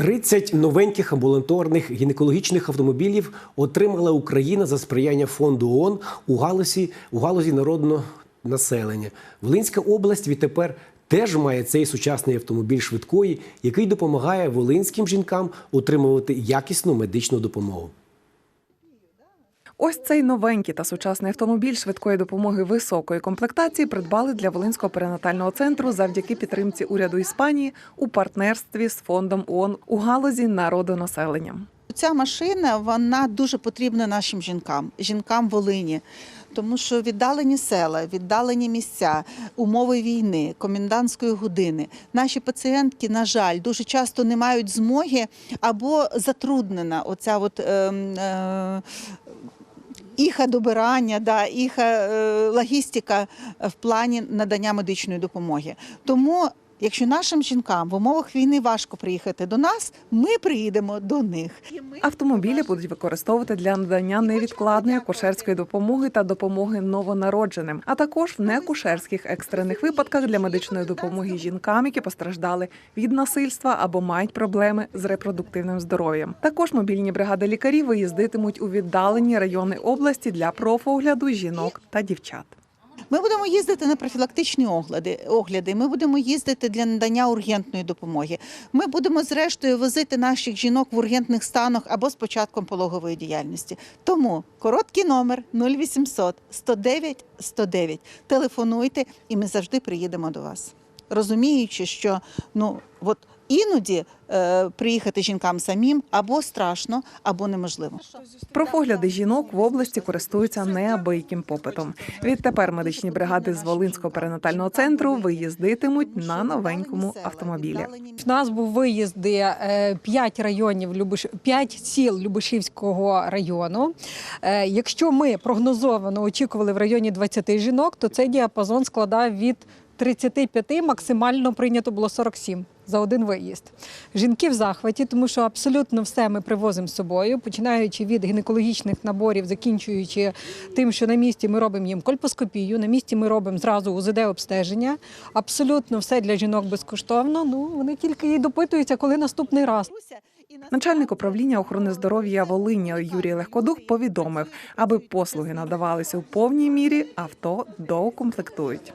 30 новеньких амбулаторних гінекологічних автомобілів отримала Україна за сприяння фонду ООН у галузі, у галузі народного населення. Волинська область відтепер теж має цей сучасний автомобіль швидкої, який допомагає волинським жінкам отримувати якісну медичну допомогу. Ось цей новенький та сучасний автомобіль швидкої допомоги високої комплектації придбали для Волинського перинатального центру завдяки підтримці уряду Іспанії у партнерстві з фондом ООН у галузі народонаселення. Ця машина вона дуже потрібна нашим жінкам, жінкам Волині, тому що віддалені села, віддалені місця, умови війни, комендантської години. Наші пацієнтки, на жаль, дуже часто не мають змоги або затруднена оця от. Е, е, Іха добирання, да, їх е, логістика в плані надання медичної допомоги. Тому, якщо нашим жінкам в умовах війни важко приїхати до нас, ми приїдемо до них. Автомобілі будуть використовувати для надання невідкладної акушерської допомоги та допомоги новонародженим, а також в неакушерських екстрених випадках для медичної допомоги жінкам, які постраждали від насильства або мають проблеми з репродуктивним здоров'ям. Також мобільні бригади лікарів виїздитимуть у віддалені райони області для профогляду жінок та дівчат. Ми будемо їздити на профілактичні огляди. огляди. Ми будемо їздити для надання ургентної допомоги. Ми будемо зрештою возити наших жінок в ургентних станах або з початком пологової діяльності. Тому короткий номер 0800 109 109. Телефонуйте, і ми завжди приїдемо до вас. Розуміючи, що ну от іноді е, приїхати жінкам самим або страшно, або неможливо. Профогляди жінок в області користуються неабияким попитом. Відтепер медичні бригади з Волинського перинатального центру виїздитимуть на новенькому автомобілі. В нас був виїзди е, 5 районів Любиш... 5 сіл Любишівського району. Е, Якщо ми прогнозовано очікували в районі 20 жінок, то цей діапазон складав від 35, максимально прийнято було 47 за один виїзд. Жінки в захваті, тому що абсолютно все ми привозимо з собою, починаючи від гінекологічних наборів, закінчуючи тим, що на місці ми робимо їм кольпоскопію, на місці ми робимо зразу УЗД обстеження. Абсолютно все для жінок безкоштовно. Ну вони тільки і допитуються, коли наступний раз. Начальник управління охорони здоров'я Волині Юрій Легкодух повідомив, аби послуги надавалися у повній мірі, авто доукомплектують.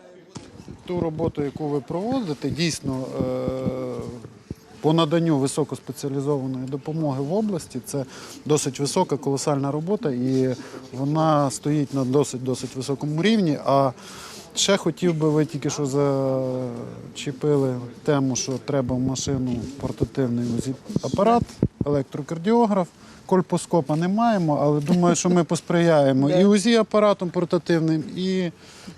Ту роботу, яку ви проводите, дійсно е, по наданню високоспеціалізованої допомоги в області це досить висока, колосальна робота, і вона стоїть на досить досить високому рівні. А ще хотів би, ви тільки що зачепили тему, що треба в машину портативний апарат, електрокардіограф. Кольпоскопа не маємо, але думаю, що ми посприяємо і УЗІ апаратом портативним, і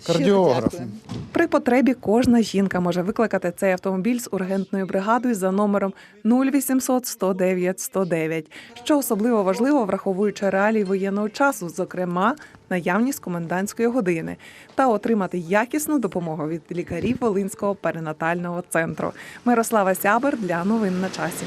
кардіографом. При потребі кожна жінка може викликати цей автомобіль з ургентною бригадою за номером 0800 109 109, що особливо важливо, враховуючи реалії воєнного часу, зокрема наявність комендантської години, та отримати якісну допомогу від лікарів Волинського перинатального центру. Мирослава Сябер для новин на часі.